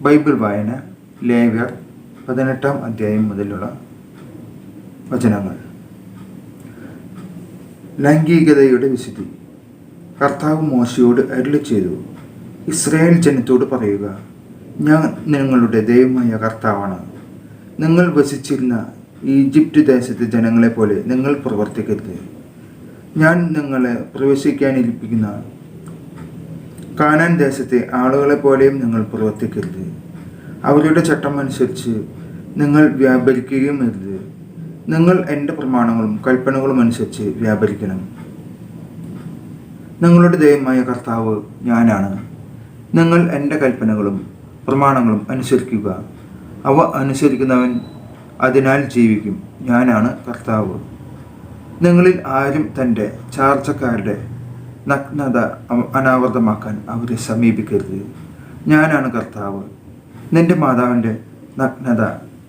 Bible വായന ലേവ്യർ പതിനെട്ടാം അധ്യായം മുതലുള്ള വചനങ്ങൾ. ലൈംഗികതയുടെ വിശുദ്ധി. കർത്താവ് മോശയോട് അരുളി ചെയ്തു ഇസ്രായേൽ ജനത്തോട് പറയുക ഞാൻ നിങ്ങളുടെ ദൈവമായ കർത്താവാണ്. നിങ്ങൾ വസിച്ചിരുന്ന ഈജിപ്റ്റ് ദേശത്തെ ജനങ്ങളെ പോലെ നിങ്ങൾ പ്രവർത്തിക്കരുത്. ഞാൻ നിങ്ങളെ പ്രവേശിക്കാനിരിപ്പിക്കുന്ന കാനാൻ ദേശത്തെ ആളുകളെ പോലെയും നിങ്ങൾ പ്രവർത്തിക്കരുത്. അവരുടെ ചട്ടം അനുസരിച്ച് നിങ്ങൾ വ്യാപരിക്കുകയും അരുത്. നിങ്ങൾ എന്റെ പ്രമാണങ്ങളും കൽപ്പനകളും അനുസരിച്ച് വ്യാപരിക്കണം. നിങ്ങളുടെ ദൈവമായ കർത്താവ് ഞാനാണ്. നിങ്ങൾ എന്റെ കൽപ്പനകളും പ്രമാണങ്ങളും അനുസരിക്കുക. അവ അനുസരിക്കുന്നവൻ അതിനാൽ ജീവിക്കും. ഞാനാണ് കർത്താവ്. നിങ്ങളിൽ ആരും തന്റെ ചാർച്ചക്കാരുടെ നഗ്നത അനാവൃതമാക്കാൻ അവരെ സമീപിക്കരുത്. ഞാനാണ് കർത്താവ്. നിന്റെ മാതാവിന്റെ നഗ്നത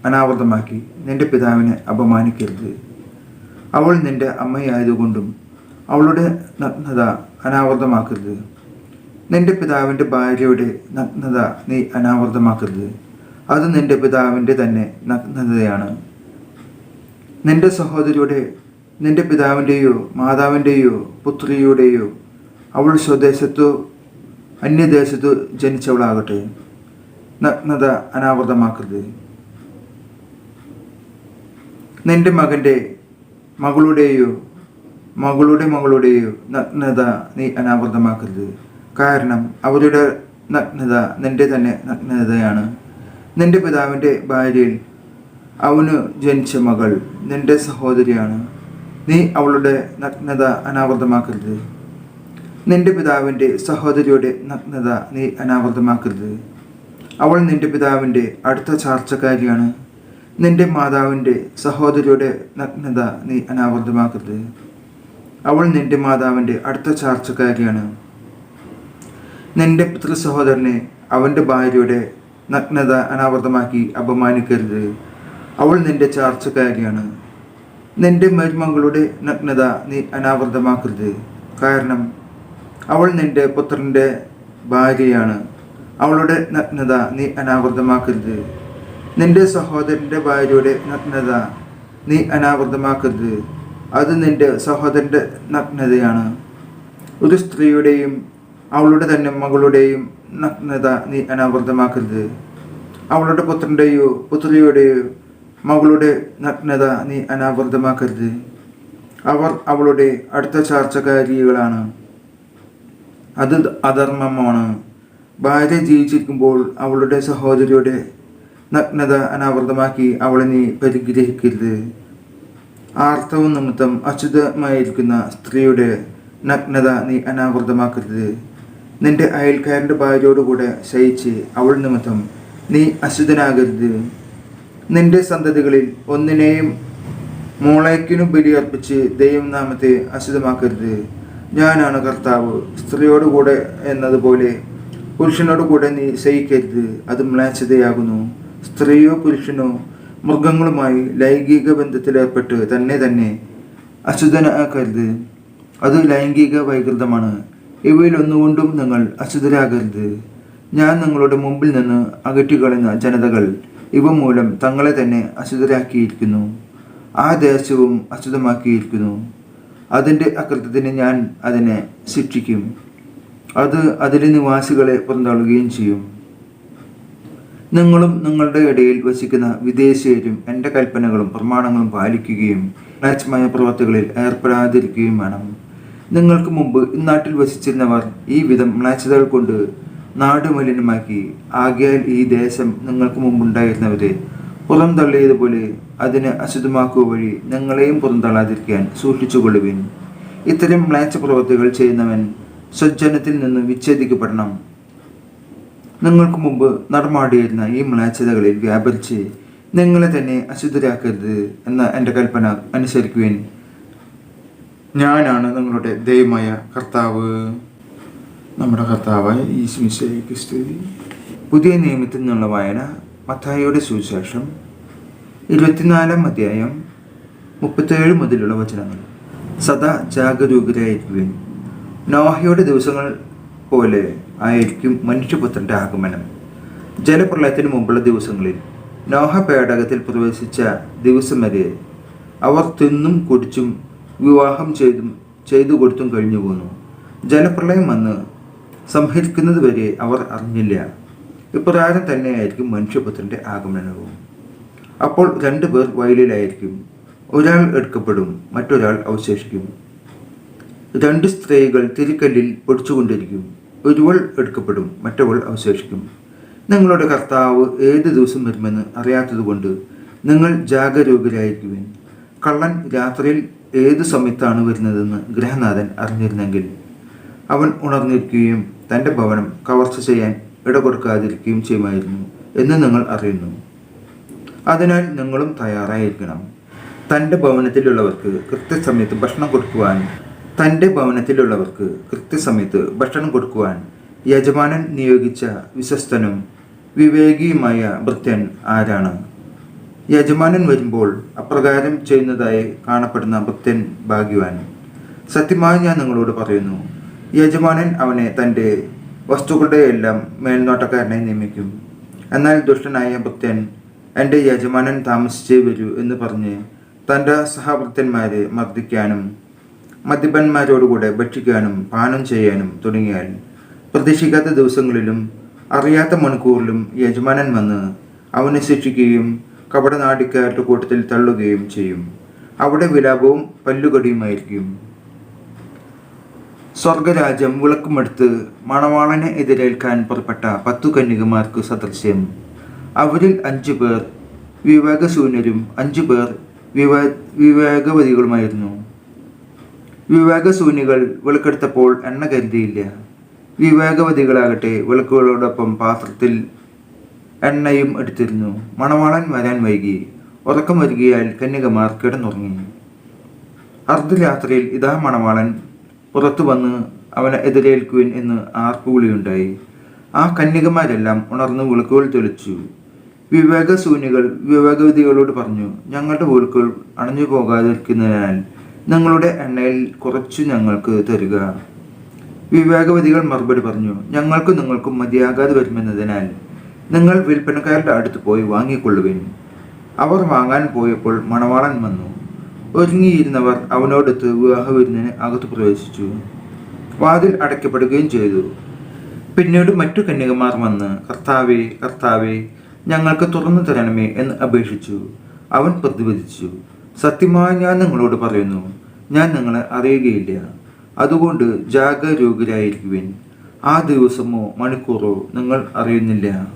അനാവൃതമാക്കി നിന്റെ പിതാവിനെ അപമാനിക്കരുത്. അവൾ നിന്റെ അമ്മയായതുകൊണ്ടും അവളുടെ നഗ്നത അനാവൃതമാക്കരുത്. നിന്റെ പിതാവിന്റെ ഭാര്യയുടെ നഗ്നത നീ അനാവൃതമാക്കരുത്. അത് നിന്റെ പിതാവിന്റെ തന്നെ നഗ്നതയാണ് നിന്റെ സഹോദരിയുടെ നിന്റെ പിതാവിന്റെയോ മാതാവിന്റെയോ പുത്രിയുടെയോ അവൾ സ്വദേശത്തോ അന്യദേശത്തോ ജനിച്ചവളാകട്ടെ. നഗ്നത അനാവൃതമാക്കരുത്. നിന്റെ മകന്റെ മകളുടെയോ മകളുടെ മകളുടെയോ നഗ്നത നീ അനാവൃതമാക്കരുത്. കാരണം അവരുടെ നഗ്നത നിന്റെ തന്നെ നഗ്നതയാണ് നിന്റെ പിതാവിന്റെ ഭാര്യയിൽ അവന് ജനിച്ച മകൾ നിന്റെ സഹോദരിയാണ്. നീ അവളുടെ നഗ്നത അനാവൃതമാക്കരുത്. നിന്റെ പിതാവിന്റെ സഹോദരിയുടെ നഗ്നത നീ അനാവൃതമാക്കരുത്. അവൾ നിന്റെ പിതാവിന്റെ അടുത്ത ചാർച്ചക്കാരിയാണ്. നിന്റെ മാതാവിന്റെ സഹോദരിയുടെ നഗ്നത നീ അനാവൃതമാക്കരുത്. അവൾ നിന്റെ മാതാവിന്റെ അടുത്ത ചാർച്ചക്കാരിയാണ്. നിന്റെ പുത്ര സഹോദരനെ അവന്റെ ഭാര്യയുടെ നഗ്നത അനാവൃതമാക്കി അപമാനിക്കരുത്. അവൾ നിന്റെ ചാർച്ചക്കാരിയാണ്. നിന്റെ മരുമകളുടെ നഗ്നത നീ അനാവൃതമാക്കരുത്. കാരണം അവൾ നിന്റെ പുത്രന്റെ ഭാര്യയാണ്. അവളുടെ നഗ്നത നീ അനാവൃതമാക്കരുത്. നിന്റെ സഹോദരന്റെ ഭാര്യയുടെ നഗ്നത നീ അനാവൃതമാക്കരുത്. അത് നിന്റെ സഹോദരന്റെ നഗ്നതയാണ്. ഒരു സ്ത്രീയുടെയും അവളുടെ തന്നെ മകളുടെയും നഗ്നത നീ അനാവൃതമാക്കരുത്. അവളുടെ പുത്രന്റെയോ പുത്രിയുടെയോ മകളുടെ നഗ്നത നീ അനാവൃതമാക്കരുത്. അവർ അവളുടെ അടുത്ത ചാർച്ചക്കാരികളാണ് അത് അധർമ്മമാണ്. ഭാര്യ ജീവിച്ചിരിക്കുമ്പോൾ അവളുടെ സഹോദരിയുടെ നഗ്നത അനാവൃതമാക്കി അവളെ നീ പരിഗ്രഹിക്കരുത്. ആർത്തവം നിമിത്തം അശുദ്ധമായിരിക്കുന്ന സ്ത്രീയുടെ നഗ്നത നീ അനാവൃതമാക്കരുത്. നിന്റെ അയൽക്കാരന്റെ ഭാര്യയോടുകൂടെ ശയിച്ച് അവൾ നിമിത്തം നീ അശുദ്ധനാകരുത് നിന്റെ സന്തതികളിൽ ഒന്നിനെയും മോളയ്ക്കിനും ബലിയർപ്പിച്ച് ദൈവനാമത്തെ അശുദ്ധമാക്കരുത് ഞാനാണ് കർത്താവ്. സ്ത്രീയോട് കൂടെ എന്നതുപോലെ പുരുഷനോട് കൂടെ നീ ശയിക്കരുത് അത് മ്ലാച്ചതയാകുന്നു സ്ത്രീയോ പുരുഷനോ മൃഗങ്ങളുമായി ലൈംഗിക ബന്ധത്തിലേർപ്പെട്ട് തന്നെ തന്നെ അശുദ്ധനാക്കരുത്. അത് ലൈംഗിക വൈകൃതമാണ്. ഇവയിൽ ഒന്നുകൊണ്ടും നിങ്ങൾ അശുദ്ധരാകരുത്. ഞാൻ നിങ്ങളുടെ മുമ്പിൽ നിന്ന് അകറ്റിക്കളയുന്ന ജനതകൾ ഇവ മൂലം തങ്ങളെ തന്നെ അശുദ്ധരാക്കിയിരിക്കുന്നു. ആ ദേശവും അശുദ്ധമാക്കിയിരിക്കുന്നു. അതിന്റെ അകൃത്യത്തിന് ഞാൻ അതിനെ ശിക്ഷിക്കും. അത് അതിലെ നിവാസികളെ പുറന്തള്ളുകയും ചെയ്യും. നിങ്ങളും നിങ്ങളുടെ ഇടയിൽ വസിക്കുന്ന വിദേശീയരും എന്റെ കൽപ്പനകളും പ്രമാണങ്ങളും പാലിക്കുകയും മ്ലേച്ഛമായ പ്രവർത്തികളിൽ ഏർപ്പെടാതിരിക്കുകയും വേണം. നിങ്ങൾക്ക് മുമ്പ് ഇന്നാട്ടിൽ വസിച്ചിരുന്നവർ ഈ വിധം മ്ലാച്ചതകൾ കൊണ്ട് നാട് മലിനമാക്കി ആകയാൽ ഈ ദേശം നിങ്ങൾക്ക് മുമ്പുണ്ടായിരുന്നവരെ പുറന്തള്ളിയതുപോലെ അതിനെ അശുദ്ധമാക്കുക വഴി നിങ്ങളെയും പുറന്തള്ളാതിരിക്കാൻ സൂക്ഷിച്ചുകൊള്ളുവിൻ. ഇത്തരം മ്ലേച്ഛ പ്രവൃത്തികൾ ചെയ്യുന്നവൻ സ്വജനത്തിൽ നിന്ന് വിച്ഛേദിക്കപ്പെടണം. നിങ്ങൾക്ക് മുമ്പ് നടമാടിയിരുന്ന ഈ മ്ലേച്ഛതകളിൽ വ്യാപരിച്ച് നിങ്ങളെ തന്നെ അശുദ്ധരാക്കരുത് എന്ന എന്റെ കൽപ്പന അനുസരിക്കുവിൻ. ഞാനാണ് നിങ്ങളുടെ ദൈവമായ കർത്താവ്. നമ്മുടെ കർത്താവായ ഈശ്മിശയ്ക്ക് സ്തുതി. പുതിയ നിയമത്തിൽ നിന്നുള്ള വായന മത്തായിയുടെ സുവിശേഷം ഇരുപത്തിനാലാം അധ്യായം മുപ്പത്തേഴ് മുതലുള്ള വചനങ്ങൾ. സദാ ജാഗരൂകരായിരിക്കുവിൻ. നോഹയുടെ ദിവസങ്ങൾ പോലെ ആയിരിക്കും മനുഷ്യപുത്രന്റെ ആഗമനം. ജലപ്രളയത്തിന് മുമ്പുള്ള ദിവസങ്ങളിൽ നോഹ പേടകത്തിൽ പ്രവേശിച്ച ദിവസം വരെ അവർ തിന്നും കുടിച്ചും വിവാഹം ചെയ്തും ചെയ്തു കൊടുത്തും കഴിഞ്ഞു പോന്നു ജലപ്രളയം വന്ന് സംഹരിക്കുന്നതുവരെ അവർ അറിഞ്ഞില്ല. ഇപ്രകാരം തന്നെയായിരിക്കും മനുഷ്യപുത്രന്റെ ആഗമനവും. അപ്പോൾ രണ്ടു പേർ വയലിലായിരിക്കും. ഒരാൾ എടുക്കപ്പെടും മറ്റൊരാൾ അവശേഷിക്കും. രണ്ട് സ്ത്രീകൾ തിരിക്കല്ലിൽ പൊടിച്ചുകൊണ്ടിരിക്കും. ഒരുവൾ എടുക്കപ്പെടും മറ്റവൾ അവശേഷിക്കും. നിങ്ങളുടെ കർത്താവ് ഏത് ദിവസം വരുമെന്ന് അറിയാത്തതുകൊണ്ട് നിങ്ങൾ ജാഗരൂകരായിരിക്കുവിൻ. കള്ളൻ രാത്രിയിൽ ഏത് സമയത്താണ് വരുന്നതെന്ന് ഗ്രഹനാഥൻ അറിഞ്ഞിരുന്നെങ്കിൽ അവൻ ഉണർന്നിരിക്കുകയും തന്റെ ഭവനം കവർച്ച ചെയ്യാൻ ഇടകൊടുക്കാതിരിക്കുകയും ചെയ്യുമായിരുന്നു എന്ന് നിങ്ങൾ അറിയുന്നു. അതിനാൽ നിങ്ങളും തയ്യാറായിരിക്കണം. തന്റെ ഭവനത്തിലുള്ളവർക്ക് കൃത്യസമയത്ത് ഭക്ഷണം കൊടുക്കുവാൻ തന്റെ ഭവനത്തിലുള്ളവർക്ക് കൃത്യസമയത്ത് ഭക്ഷണം കൊടുക്കുവാൻ യജമാനൻ നിയോഗിച്ച വിശ്വസ്തനും വിവേകിയുമായ ഭൃത്യൻ ആരാണ്? യജമാനൻ വരുമ്പോൾ അപ്രകാരം ചെയ്യുന്നതായി കാണപ്പെടുന്ന ഭൃത്യൻ ഭാഗ്യവാൻ. സത്യമായി ഞാൻ നിങ്ങളോട് പറയുന്നു യജമാനൻ അവനെ തന്റെ വസ്തുക്കളുടെ എല്ലാം മേൽനോട്ടക്കാരനെ നിയമിക്കും. എന്നാൽ ദുഷ്ടനായ ഭക്തൻ എന്റെ യജമാനൻ താമസിച്ചേ വരൂ എന്ന് പറഞ്ഞ് തന്റെ സഹവൃത്തന്മാരെ മർദ്ദിക്കാനും മദ്യപന്മാരോടുകൂടെ ഭക്ഷിക്കാനും പാനം ചെയ്യാനും തുടങ്ങിയാൽ പ്രതീക്ഷിക്കാത്ത ദിവസങ്ങളിലും അറിയാത്ത മണിക്കൂറിലും യജമാനൻ വന്ന് അവനെ ശിക്ഷിക്കുകയും കപടനാടിക്കാരുടെ കൂട്ടത്തിൽ തള്ളുകയും ചെയ്യും. അവിടെ വിലാപവും പല്ലുകടിയുമായിരിക്കും. സ്വർഗരാജ്യം വിളക്കുമെടുത്ത് മണവാളനെ എതിരേൽക്കാൻ പുറപ്പെട്ട പത്തു കന്യകമാർക്ക് സദൃശ്യം. അവരിൽ അഞ്ചു പേർ വിവേകശൂന്യരും അഞ്ചു പേർ വിവേ വിവേകവതികളുമായിരുന്നു. വിവേകശൂന്യകൾ വിളക്കെടുത്തപ്പോൾ എണ്ണ കരുതിയില്ല. വിവേകവതികളാകട്ടെ വിളക്കുകളോടൊപ്പം പാത്രത്തിൽ എണ്ണയും എടുത്തിരുന്നു. മണവാളൻ വരാൻ വൈകി. ഉറക്കം വരികയാൽ കന്യകമാർ കിടന്നുറങ്ങി. അർദ്ധരാത്രിയിൽ ഇതാ മണവാളൻ പുറത്തു വന്ന് അവനെ എതിരേൽക്കുവിൻ എന്ന് ആർപ്പുവിളിയുണ്ടായി ആ കന്യകമാരെല്ലാം ഉണർന്ന് വിളക്കുകൾ തെളിച്ചു വിവേകശൂന്യകൾ വിവേകവിധികളോട് പറഞ്ഞു ഞങ്ങളുടെ വിളക്കുകൾ അണഞ്ഞു പോകാതിരിക്കുന്നതിനാൽ നിങ്ങളുടെ എണ്ണയിൽ കുറച്ചു ഞങ്ങൾക്ക് തരിക. വിവേകവതികൾ മറുപടി പറഞ്ഞു ഞങ്ങൾക്കും നിങ്ങൾക്കും മതിയാകാതെ വരുമെന്നതിനാൽ നിങ്ങൾ വിൽപ്പനക്കാരുടെ അടുത്ത് പോയി വാങ്ങിക്കൊള്ളുവിൻ. അവർ വാങ്ങാൻ പോയപ്പോൾ മണവാളൻ വന്നു ഒരുങ്ങിയിരുന്നവർ അവനോടൊത്ത് വിവാഹവിരുന്നിന് അകത്ത് പ്രവേശിച്ചു. വാതിൽ അടയ്ക്കപ്പെടുകയും ചെയ്തു. പിന്നീട് മറ്റു കന്യകമാർ വന്ന് കർത്താവേ കർത്താവേ ഞങ്ങൾക്ക് തുറന്നു തരണമേ എന്ന് അപേക്ഷിച്ചു. അവൻ പ്രതിവദിച്ചു. സത്യമായി ഞാൻ നിങ്ങളോട് പറയുന്നു ഞാൻ നിങ്ങളെ അറിയുകയില്ല. അതുകൊണ്ട് ജാഗരൂകരായിരിക്കുവിൻ. ആ ദിവസമോ മണിക്കൂറോ നിങ്ങൾ അറിയുന്നില്ല.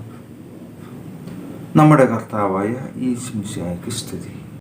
നമ്മുടെ കർത്താവായ ഈ സ്തുതി.